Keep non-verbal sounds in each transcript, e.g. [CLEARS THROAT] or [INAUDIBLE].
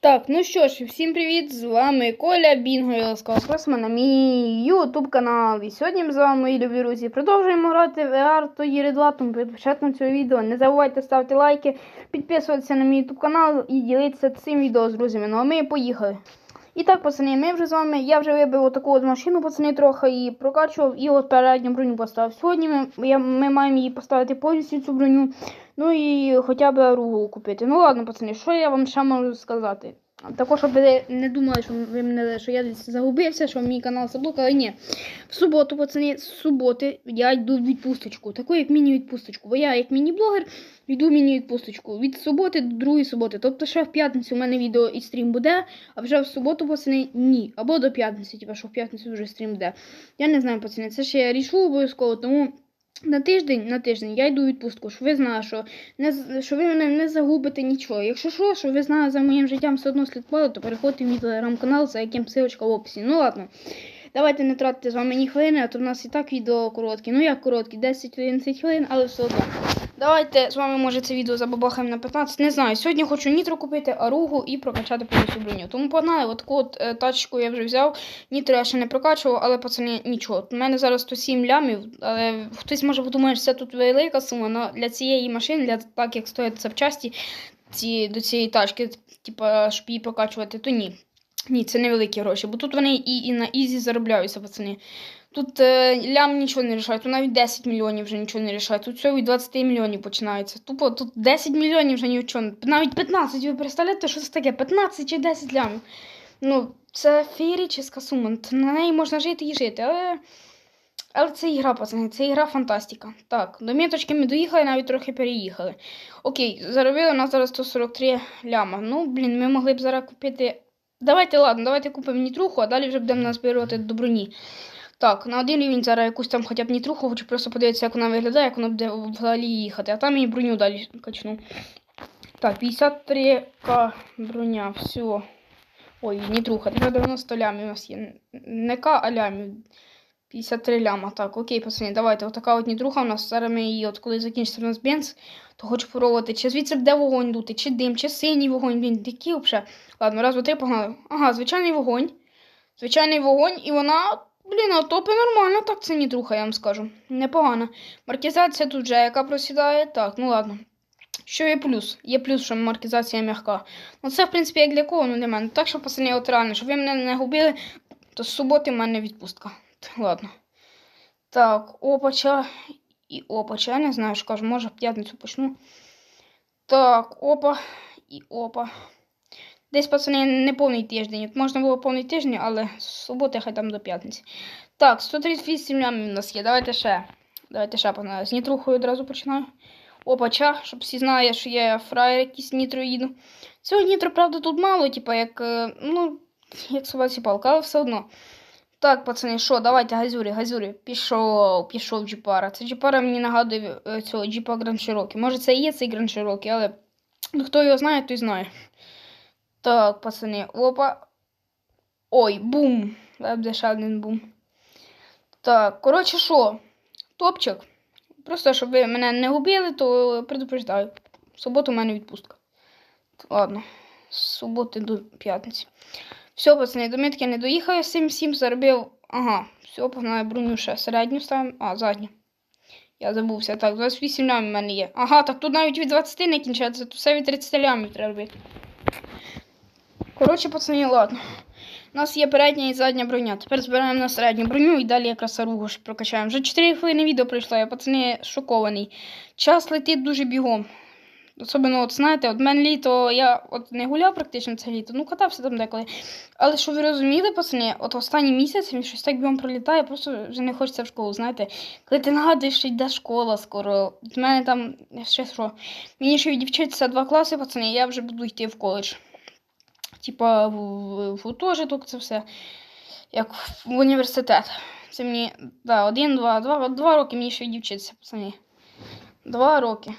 Так, ну що ж, всім привіт! З вами Коля Бінго і ласкаво просимо на мій YouTube канал. І сьогодні ми з вами, мої любі друзі, продовжуємо грати в Єри 2, тому перед початком цього відео не забувайте ставити лайки, підписуватися на мій YouTube канал і ділитися цим відео з друзями. Ну а ми поїхали. І так, пацани, ми вже з вами, я вже вибив отаку от машину, пацани, трохи її прокачував і от передню броню поставив. Сьогодні ми, я, ми маємо її поставити повністю цю броню. Ну і хоча б ругу купити. Ну ладно, пацани, що я вам ще можу сказати? Також, щоб ви не думали, що ви мене, що я десь загубився, що мій канал заблокали. Ні. В суботу, пацани, з суботи я йду в відпусточку. Таку як міні-відпусточку. Бо я, як міні-блогер, йду в міні-відпусточку. Від суботи до другої суботи. Тобто ще в п'ятницю у мене відео і стрім буде, а вже в суботу, пацани, ні. Або до п'ятниці, типу, що в п'ятницю вже стрім буде. Я не знаю, пацани, це ще я рішу обов'язково, тому. На тиждень, на тиждень я йду у відпустку, щоб ви знали, що не що ви мене не загубите нічого. Якщо що, що ви знали за моїм життям все одно слідкували, то переходьте в мій телеграм-канал, за яким ссылочка в описі. Ну ладно. Давайте не тратити з вами ні хвилини, а то в нас і так відео короткі. Ну як короткі, 10-11 хвилин, але все одно. Давайте з вами може це відео забабахаємо на 15. Не знаю. Сьогодні хочу нітро купити, аругу і прокачати повністю броню. Тому погнали, от таку от е, тачку я вже взяв. Нітро я ще не прокачував, але пацани нічого. У мене зараз 107 лямів, але хтось може подумає, що це тут велика сума, але для цієї машини, для так як стоять запчасті ці, до цієї тачки, типа, щоб її прокачувати, то ні. Ні, це невеликі гроші, бо тут вони і, і на ізі заробляються, пацани. Тут е, лям нічого не рішає, тут навіть 10 мільйонів вже нічого не рішає. Тут все від 20 мільйонів починається. Тупо тут 10 мільйонів вже нічого. Навіть 15. Ви представляєте, що це таке? 15 чи 10 лямів. Ну, це феєрична сума. На неї можна жити і жити, але. Але це ігра, пацани, це ігра фантастика. Так, до міточки ми доїхали, навіть трохи переїхали. Окей, заробили у нас зараз 143 ляма. Ну, блін, ми могли б зараз купити. Давайте, ладно, давайте купимо нітруху, а далі вже будемо назбирувати до броні. Так, на один рівень зараз якусь там хоча б нітруху, хочу просто подивитися, як вона виглядає, як вона буде взагалі їхати. А там і броню далі качну. Так, 53к броня, все. Ой, нітруха, 90 лямів у нас є. Не К, а лямів. 53 ляма. Так, окей, пацани, давайте. Отака от нітруха у нас. Зараз ми її, от коли закінчиться у нас бенз, то хочу спробувати, чи звідси буде вогонь дути, чи дим, чи синій вогонь. Він такий взагалі. Ладно, раз, два, три, погнали. Ага, звичайний вогонь. Звичайний вогонь, і вона, блін, а топи нормально, так це нітруха, я вам скажу. Непогано. Маркізація тут вже яка просідає. Так, ну ладно. Що є плюс? Є плюс, що маркізація м'яка. Ну це, в принципі, як для кого, ну для мене. Так що, пацани, от реально, щоб ви мене не губили, то з суботи в мене відпустка. Ладно. Так, опача і опача. Я не знаю, що кажу, може в п'ятницю почну. Так, опа і опа. Десь, пацани, не повний тиждень. От можна було повний тиждень, але з суботи хай там до п'ятниці. Так, 138 лямів у нас є. Давайте ще. Давайте ще погнали. З нітрухою одразу починаю. Опача, щоб всі знали, що я фраєр якийсь нітро їду. Цього нітро, правда, тут мало, типу, як, е, ну, як собаці палка, але все одно. Так, пацани, що, давайте, газюрі, газюрі. Пішов, пішов джіпара. Це джіпара мені нагадує е, цього джіпа Гранд Широкі. Може, це і є цей Гранд Широкі, але хто його знає, той знає. Так, пацани, опа. Ой, бум. Ще один бум. Так, коротше, що? Топчик. Просто, щоб ви мене не губили, то предупреждаю. В суботу у мене відпустка. Ладно, з суботи до п'ятниці. Все, пацани, до мітки не доїхав, 7-7 заробив. Ага, все, погнали броню ще середню ставимо. А, задню. Я забувся. Так, 28 лямів в мене є. Ага, так тут навіть від 20 не кінчається, тут все від 30 лямів треба робити. Коротше, пацани, ладно. У нас є передня і задня броня. Тепер збираємо на середню броню і далі якраз аругу ж прокачаємо. Вже 4 хвилини відео пройшло, я пацани шокований. Час летить дуже бігом. Особливо, от знаєте, от мене літо, я от не гуляв практично це літо, ну катався там деколи. Але що ви розуміли, пацани, от останній місяць він щось так бігом пролітає, просто вже не хочеться в школу, знаєте. Коли ти нагадуєш, що йде школа скоро. От мене там ще що. Мені ще відівчитися два класи, пацани, я вже буду йти в коледж. Типа в, гуртожиток, це все. Як в університет. Це мені, да, один, два, два, два роки мені ще відівчитися, пацани. Два роки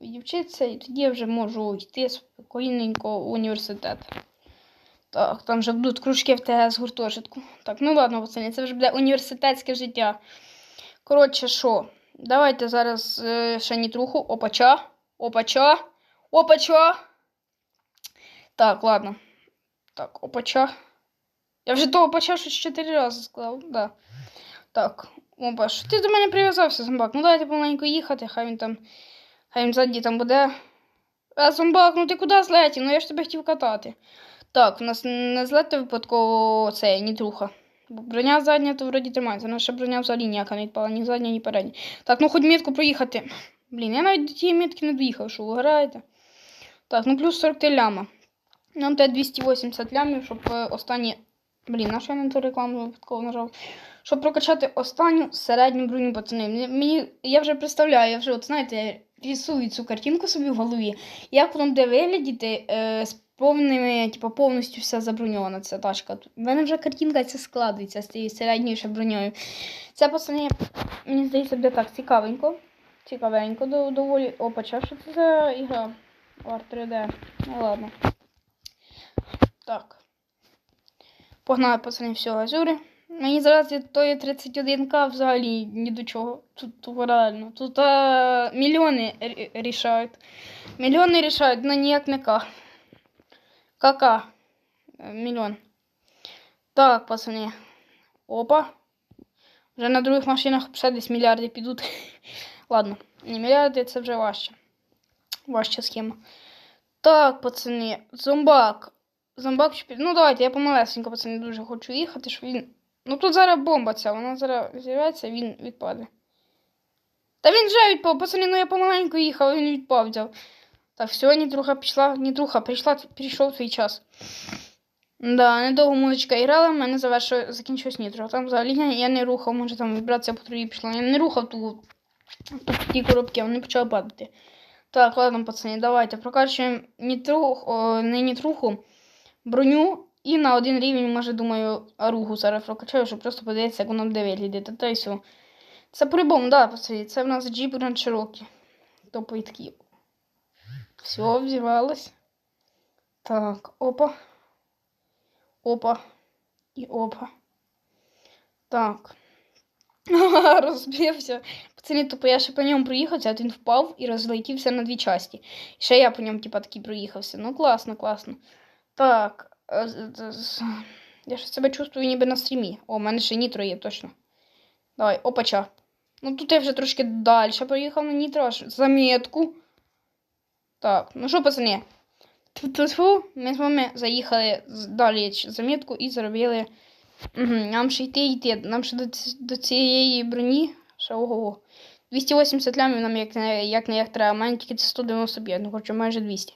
відівчитися, і тоді я вже можу йти спокійненько в університет. Так, там вже будуть кружки в ТГ з гуртожитку. Так, ну ладно, пацани, це вже буде університетське життя. Коротше, що? Давайте зараз е, ще нітруху. Опача. Опача. Опача. Так, ладно. Так, опача. Я вже того опача щось чотири рази склав, да. Так, опа, що ти до мене прив'язався, зомбак? Ну давайте помаленьку їхати, хай він там. Хай він ззаді там буде. А, зомбак, ну ти куди злетів? Ну я ж тебе хотів катати. Так, у нас не злете випадково це нітруха. Бо броня задня, то вроді тримається. Наша броня взагалі ніяка не відпала, ні задня, ні передня. Так, ну хоч метку проїхати. Блін, я навіть до тієї метки не доїхав, що ви граєте. Так, ну плюс 43 ляма. Нам треба 280 лямів, щоб е, останні. Блін, на що я на ту рекламу випадково нажав? Щоб прокачати останню середню броню пацани. Мені, я вже представляю, я вже, от знаєте, рисую цю картинку собі в голові. Як воно буде виглядіти е, з повними, типу, повністю вся заброньована ця тачка. У мене вже картинка ця складується з цією середньою ще броньою. Це, пацани, мені здається, буде так цікавенько. Цікавенько, до- доволі. Опа, що це за ігра? War 3D. Ну ладно. Так. Погнали, пацани, все, азюри. Мені зараз від тої 31к взагалі ні до чого. Тут, реально. Тут а, мільйони рішають. Мільйони рішають, але ніяк не К. КК. Е, Мільйон. Так, пацани. Опа. Вже на других машинах ще десь мільярди підуть. [LAUGHS] Ладно, не мільярди, це вже важче. Важча схема. Так, пацани, зомбак. Зомбак чи Ну, давайте, я помалесенько, пацани, дуже хочу їхати, щоб він. Ну тут зараз бомба ця, вона зараз з'являється, він відпаде. Та він вже відпав, пацани, ну я помаленьку їхав, він відпав взяв. Так, все, нітруха пішла, нітруха, прийшла, прийшов твій час. Да, недовго музичка грала, в мене завершує, закінчилась нітро. Там взагалі я, не рухав, може там вібрація по трубі пішла. Я не рухав ту, ту ті коробки, вони почали падати. Так, ладно, пацани, давайте прокачуємо нітрух, о, не нітруху, броню і на один рівень, може, думаю, аругу зараз прокачаю, щоб просто подивитися, як воно буде виглядати. Та й все. Це по-любому, да, пацани, це в нас Jeep Grand Cherokee. Топовий такий. Все, взірвалось. Так, опа. Опа. І опа. Так. [LAUGHS] Розбився. Пацани, тупо я ще по ньому проїхався, а він впав і розлетівся на дві часті. І ще я по ньому, типа, такий проїхався. Ну, класно, класно. Так. е, Я ж себе чувствую ніби на стрімі. О, у мене ще нітро є, точно. Давай, опача. Ну тут я вже трошки далі проїхав на нітро, аж заметку. Так, ну що, пацани? Тьфу-тьфу, ми з вами заїхали далі замітку і зробили. Угу, нам ще йти йти. Нам ще до, цієї броні. Ще ого. 280 лямів нам як не як, треба. У мене тільки це 195, ну хоча майже 200.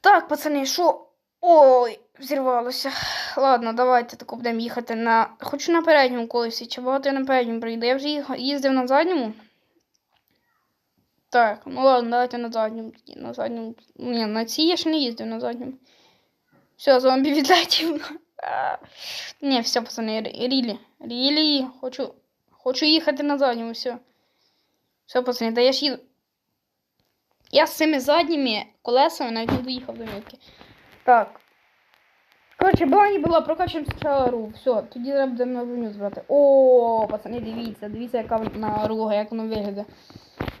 Так, пацани, що? Ой, взірвалося. Ладно, давайте тако будемо їхати на. Хочу на передньому колесі, чи багато я на передньому прийду. Я вже їздив на задньому. Так, ну ладно, давайте на задньому. На задньому. Ні, на цій я ще не їздив на задньому. Все, зомбі [LAUGHS] відлетів. Ні, все, пацани, рілі. Рілі. Хочу. Хочу їхати на задньому, все. Все, пацани, да я ж їду. Я з цими задніми колесами навіть не доїхав до мітки. Так. Коротше, була не була, прокачуємо спочатку ру. Все, тоді треба будемо на броню збирати. О, пацани, дивіться, дивіться, яка на руга, як воно виглядає.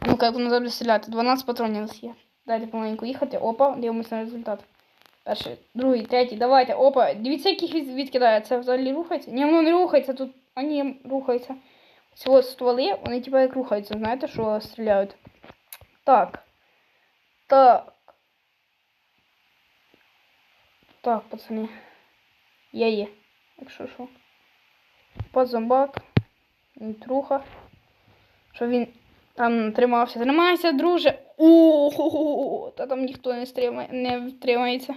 Ну-ка, як воно буде стріляти. 12 патронів у нас є. Дайте помаленьку їхати. Опа, дивимося на результат. Перший, другий, третій, давайте. Опа. Дивіться, яких від- відкидає. Це взагалі рухається? Ні, воно не рухається, тут. А ні, рухається. От стволи, вони типа як рухаються, знаєте, що стріляють. Так. Так. Так, пацани. Є є. Якщо що. Позомбак. Труха. Що він там тримався. Тримайся, друже. О, та там ніхто не стримає, не втримається.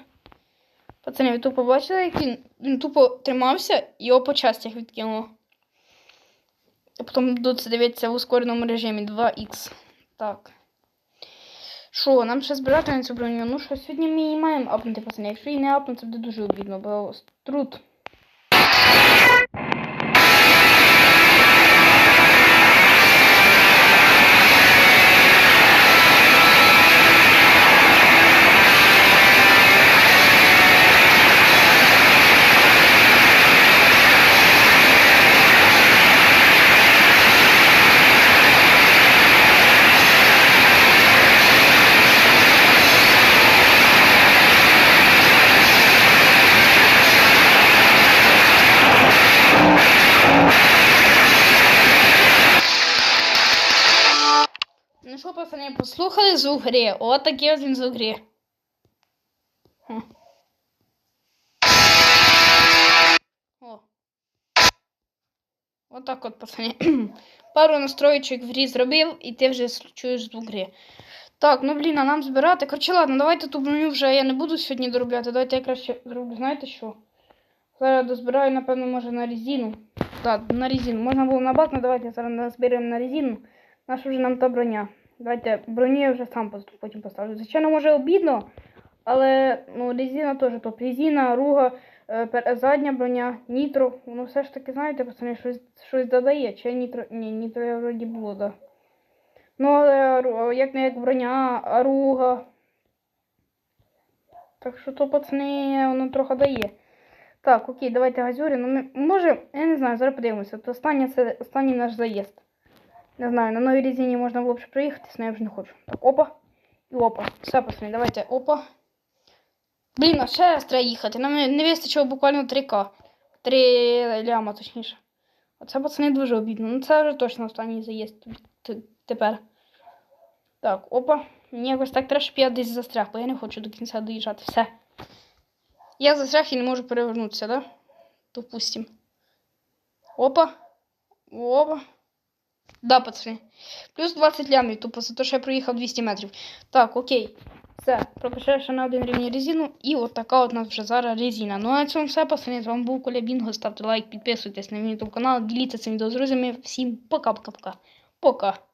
Пацани, ви тупо бачили, як він, він тупо тримався його по частях відкинуло. А потім тут дивиться в ускореному режимі 2х. Так. Що, нам ще збирати на цю броню? Ну що, сьогодні ми її маємо апнути, пацани. Якщо її не апнути, це буде дуже обідно, бо труд. Пацани, послухали звук гри. От такий ось він звук. От так от, пацани. [CLEARS THROAT] Пару настроєчок в грі зробив, і ти вже чуєш звук гри. Так, ну блін, а нам збирати. Коротше, ладно, давайте ту броню вже я не буду сьогодні доробляти. Давайте я краще зроблю, знаєте що? Зараз дозбираю, напевно, може на резину. Так, на резину. Можна було на бак, але давайте зараз назберемо на резину. Наша вже нам та броня. Давайте броню я вже сам потім поставлю. Звичайно, може обідно, але ну, резина теж топ. Резина, руга, е, задня броня, нітро. Воно все ж таки, знаєте, пацани, щось, щось додає. Чи нітро. Ні, нітро я вроді було, да. Ну, але як не як броня, а руга. Так що то, пацани, воно трохи дає. Так, окей, давайте газюри. Ну, ми, може, я не знаю, зараз подивимося. То останнє це останній наш заїзд. Не знаю, на новій резині можна було б ще проїхатись, але я вже не хочу. Так, опа. І опа. Все, пацани, давайте, опа. Блін, а ще раз треба їхати. Нам не вистачило буквально 3К. 3 ляма, точніше. Оце, пацани, дуже обідно. Ну це вже точно останній заїзд тепер. Так, опа. Мені якось так треба, щоб я десь застряг, бо я не хочу до кінця доїжджати. Все. Я застряг і не можу перевернутися, да? Допустим. Опа. Опа. Да, пацани. Плюс 20 лямів, тупо за те, що я проїхав 200 метрів. Так, окей. Все, пропишаю ще на один рівень резину. І от така от у нас вже зараз резина. Ну а на цьому все, пацани. З вами був Коля Бінго. Ставте лайк, підписуйтесь на мій канал, діліться цим відео з друзями. Всім пока-пока-пока. Пока.